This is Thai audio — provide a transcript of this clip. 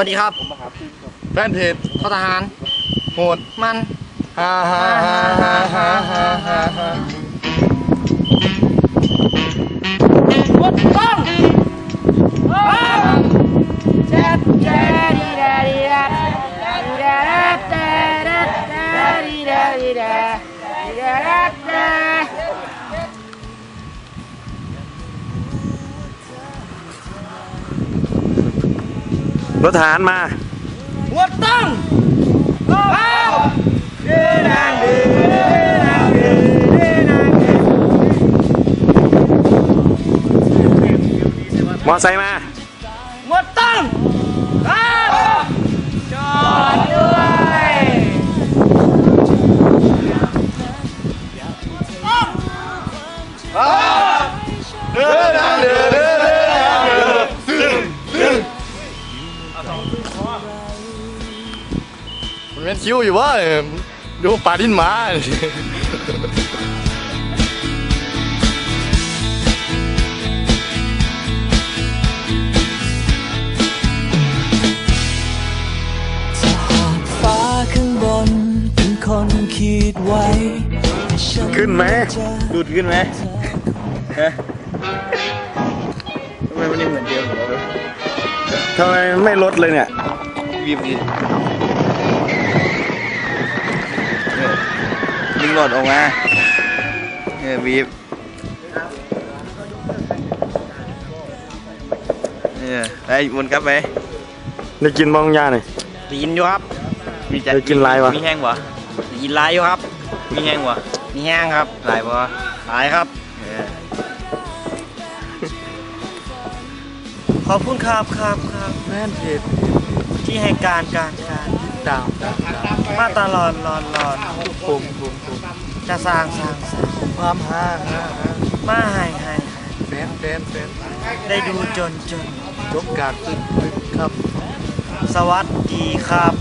วัสดีครับ แฟนเพจทอทหาร โหดมันฮ่าฮ่าฮ่าฮ่าฮ่าฮ่าฮ่าฮ่า รถทหารมาหมดต้องเอาเดินทางเดินทางเดินเดินทางเดินมอไซค์มาหมดต้องเอาจอดด้วยเดินทางเดิน มันเป็นคิวอยู่ว่าดูปลาดินหมาฟ้าข้างบนเป็นคนคิดไว้ฉันขึ้นไหมจะดูดขึ้นไหมฮะทำไมมันยังเหมือนเดิมทำไมไม่ลดเลยเนี่ยบีบดิเนี่ยดึ งหลอดออกมาเนี่ยบีบเนี่ยไปวนกลับไปได้กินบ้างยาหน่อย ได้ยินอยู่ครับ มีใจเออกินลายวะ มีแห้งวะได้ยินหลายอยู่ครับ มีแห้งวะมีแห้งครับลายวะหลายครับเออขอบคุณครับครับครับแฟนเพจที่ให้การการการ ดาวดาวดาวมาตลอดรอนรอนผมปุ่มจะสร้างสร้างสร้างความหาฮ่าฮ่ามายหายห้แฟนแฟนแฟนได้ดูจนจนจบการตึ้งครับ สวัสดีครับ